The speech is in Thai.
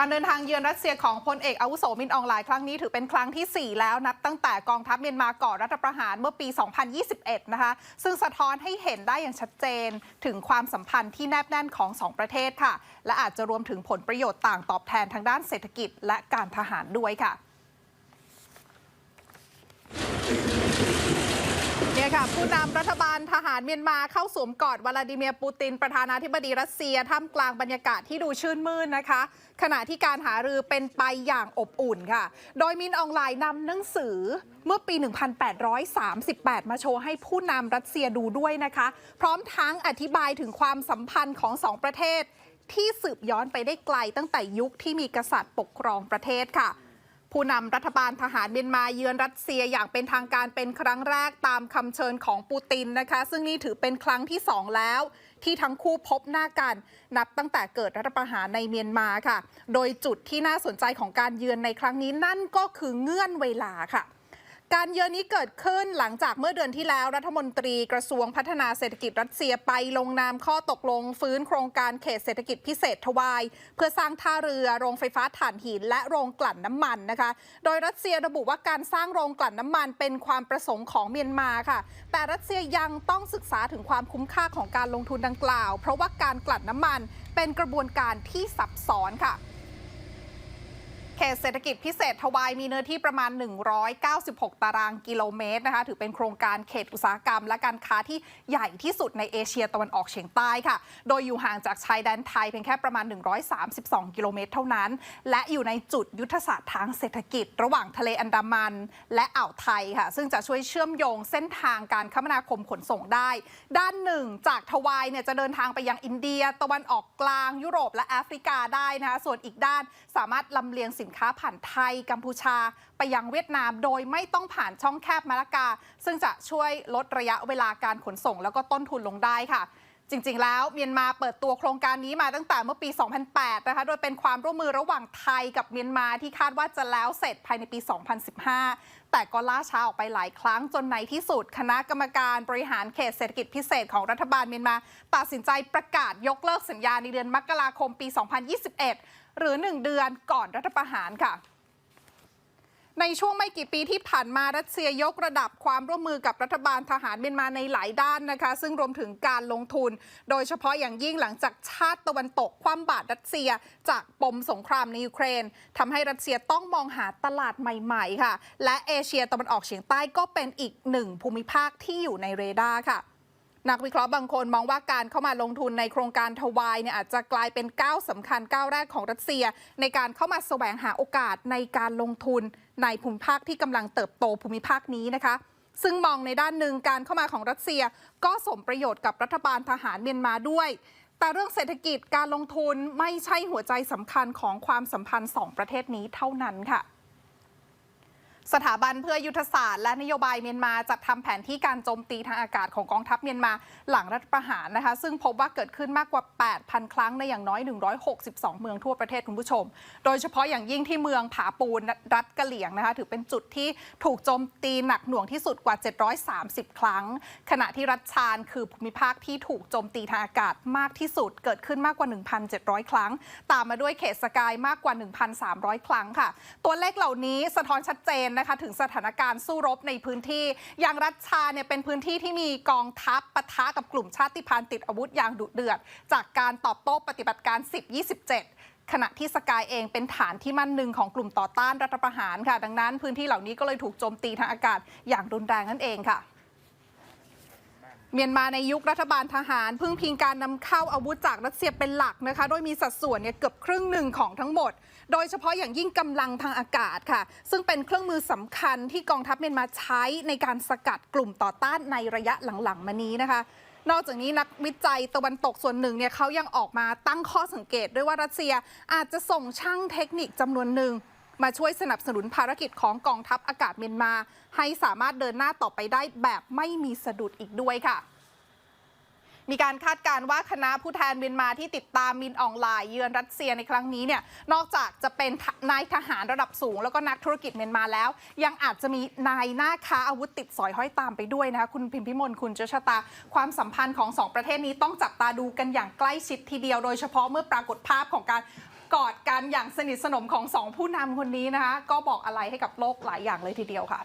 การเดินทางเยือนรัสเซียของพลเอกอาวุโสมินอองหลายครั้งนี้ถือเป็นครั้งทีสี่ 4 แล้วนับตั้งแต่กองทัพเมียนมาก่อรัฐประหารเมื่อปี 2021 นะคะ ซึ่งสะท้อนให้เห็นได้อย่างชัดเจนถึงความสัมพันธ์ที่แนบแน่นของสองประเทศค่ะ และอาจจะรวมถึงผลประโยชน์ต่างตอบแทนทางด้านเศรษฐกิจและการทหารด้วยค่ะ เนี่ยค่ะ ผู้นำรัฐบาลทหารเมียนมาเข้าสวมกอดวลาดิเมียร์ปูติน ประธานาธิบดีรัสเซียท่ามกลางบรรยากาศที่ดูชื่นมื่นนะคะ ขณะที่การหารือเป็นไปอย่างอบอุ่นค่ะ โดยมินอองไลน์นำหนังสือเมื่อปี 1838 มาโชว์ให้ผู้นำรัสเซียดูด้วยนะคะ พร้อมทั้งอธิบายถึงความสัมพันธ์ของสองประเทศ ที่สืบย้อนไปได้ไกลตั้งแต่ยุคที่มีกษัตริย์ปกครองประเทศค่ะ ผู้นำรัฐบาลทหารเมียนมาเยือนรัสเซียอย่างเป็นทางการเป็นครั้งแรกตามคำเชิญของปูตินนะคะ ซึ่งนี่ถือเป็นครั้งที่สองแล้ว ที่ทั้งคู่พบหน้ากัน นับตั้งแต่เกิดรัฐประหารในเมียนมาค่ะ โดยจุดที่น่าสนใจของการเยือนในครั้งนี้นั่นก็คือเงื่อนเวลาค่ะ การเยือนนี้เกิดขึ้นหลังจากเมื่อเดือนที่แล้วรัฐมนตรีกระทรวงพัฒนาเศรษฐกิจรัสเซียไปลงนามข้อตกลง ฟื้นโครงการเขตเศรษฐกิจพิเศษทวาย เพื่อสร้างท่าเรือโรงไฟฟ้าถ่านหิน และโรงกลั่นน้ำมันนะคะ โดยรัสเซียระบุว่าการสร้างโรงกลั่นน้ำมันเป็นความประสงค์ของเมียนมาค่ะ แต่รัสเซียยังต้องศึกษาถึงความคุ้มค่าของการลงทุนดังกล่าว เพราะว่าการกลั่นน้ำมันเป็นกระบวนการที่ซับซ้อนค่ะ เขตเศรษฐกิจพิเศษทวายมีเนื้อที่ประมาณ 196 ตารางกิโลเมตรนะคะ ถือเป็นโครงการเขตอุตสาหกรรม และการค้าที่ใหญ่ที่สุดในเอเชียตะวันออกเฉียงใต้ค่ะ โดยอยู่ห่างจากชายแดนไทยเพียงแค่ประมาณ 132 กิโลเมตรเท่านั้น และอยู่ในจุดยุทธศาสตร์ทางเศรษฐกิจ ระหว่างทะเลอันดามัน และอ่าวไทยค่ะ ซึ่งจะช่วยเชื่อมโยงเส้นทางการคมนาคมขนส่งได้ ด้านหนึ่ง จากทวายเนี่ยจะเดินทางไปยังอินเดีย ตะวันออกกลางยุโรปและแอฟริกาได้นะคะส่วนอีกด้านสามารถลำเลียงสินนค้าผ่านไทยกัมพูชา ไปยังเวียดนามโดยไม่ต้องผ่านช่องแคบมาลากา ซึ่งจะช่วยลดระยะเวลาการขนส่งแล้วก็ต้นทุนลงได้ค่ะ จริง ๆ แล้วเมียนมาเปิดตัวโครงการนี้มาตั้งแต่เมื่อปี 2008 นะคะ โดยเป็นความร่วมมือระหว่างไทยกับเมียนมาที่คาดว่าจะแล้วเสร็จภายในปี 2015 แต่ก็ล่าช้าออกไปหลายครั้งจนในที่สุด คณะกรรมการบริหารเขตเศรษฐกิจพิเศษของรัฐบาลเมียนมา ตัดสินใจประกาศยกเลิกสัญญาในเดือนมกราคมปี 2021 หรือ 1 เดือนก่อนรัฐประหารค่ะ ช่วงไม่กี่ปีที่ผ่านมารัสเซียยกระดับความร่วมมือกับรัฐบาลทหารเมียนมาในหลายด้านนะคะ ซึ่งรวมถึงการลงทุน โดยเฉพาะอย่างยิ่งหลังจากชาติตะวันตกคว่ำบาตรรัสเซีย จากปมสงครามในยูเครนทำให้รัสเซียต้องมองหาตลาดใหม่ๆ ค่ะ และเอเชียตะวันออกเฉียงใต้ก็เป็นอีกหนึ่งภูมิภาคที่อยู่ในเรดาร์ค่ะ นักวิเคราะห์บางคนมองว่าการเข้ามาลงทุนในโครงการทวายเนี่ยอาจจะกลายเป็นก้าวสำคัญก้าวแรกของรัสเซีย ในการเข้ามาแสวงหาโอกาสในการลงทุนในภูมิภาคที่กำลังเติบโตภูมิภาคนี้นะคะซึ่งมองในด้านหนึ่งการเข้ามาของรัสเซีย ก็สมประโยชน์กับรัฐบาลทหารเมียนมาด้วย แต่เรื่องเศรษฐกิจการลงทุนไม่ใช่หัวใจสำคัญของความสัมพันธ์สองประเทศนี้เท่านั้นค่ะ สถาบันเพื่อยุทธศาสตร์และนโยบายเมียนมาจัดทำแผนที่การโจมตีทางอากาศของกองทัพเมียนมาหลังรัฐประหารนะคะ ซึ่งพบว่าเกิดขึ้นมากกว่า 8,000 ครั้งในอย่างน้อย 162 เมืองทั่วประเทศคุณผู้ชม โดยเฉพาะอย่างยิ่งที่เมืองผาปูนรัฐกะเหลี่ยงนะคะถือเป็นจุดที่ถูกโจมตีหนักหน่วงที่สุดกว่า 730 ครั้ง ขณะที่รัฐชานคือภูมิภาคที่ถูกโจมตีทางอากาศมากที่สุด เกิดขึ้นมากกว่า 1,700 ครั้ง ตามมาด้วยเขตสกายมากกว่า 1,300 ครั้งค่ะ ตัวเลขเหล่านี้สะท้อนชัดเจนนะคะถึงสถานการณ์สู้รบในพื้นที่ อย่างรัชชาเนี่ยเป็นพื้นที่ที่มีกองทัพปะทะกับกลุ่มชาติพันธุ์ติดอาวุธอย่างดุเดือด จากการตอบโต้ปฏิบัติการ 10-27ขณะที่สกายเองเป็นฐานที่มั่นหนึ่งของกลุ่มต่อต้านรัฐประหารค่ะ ดังนั้นพื้นที่เหล่านี้ก็เลยถูกโจมตีทางอากาศอย่างรุนแรงนั่นเองค่ะ เมียนมาในยุครัฐบาลทหาร พึ่งพิงการนำเข้าอาวุธจากรัสเซียเป็นหลักนะคะ โดยมีสัดส่วนเนี่ยเกือบครึ่งหนึ่งของทั้งหมด โดยเฉพาะอย่างยิ่งกำลังทางอากาศค่ะ ซึ่งเป็นเครื่องมือสำคัญที่กองทัพเมียนมาใช้ในการสกัดกลุ่มต่อต้านในระยะหลังๆ มานี้นะคะ นอกจากนี้นักวิจัยตะวันตกส่วนหนึ่งเนี่ยเขายังออกมาตั้งข้อสังเกตด้วยว่ารัสเซียอาจจะส่งช่างเทคนิคจำนวนหนึ่ง มาช่วยสนับสนุนภารกิจของกองทัพอากาศเมียนมา ให้สามารถเดินหน้าต่อไปได้แบบไม่มีสะดุดอีกด้วยค่ะ มีการคาดการณ์ว่าคณะผู้แทนเมียนมาที่ติดตามมินอองไลน์เยือนรัสเซียในครั้งนี้เนี่ยนอกจากจะเป็นนายทหารระดับสูง แล้วก็นักธุรกิจเมียนมาแล้ว ยังอาจจะมีนายหน้าค้าอาวุธติดสอยห้อยตามไปด้วยนะคะคุณพิมพิมลคุณเจษตา ความสัมพันธ์ของสองประเทศนี้ต้องจับตาดูกันอย่างใกล้ชิดทีเดียวโดยเฉพาะเมื่อปรากฏภาพของการ กอดกันอย่างสนิทสนมของสองผู้นำคนนี้นะคะ ก็บอกอะไรให้กับโลกหลายอย่างเลยทีเดียวค่ะ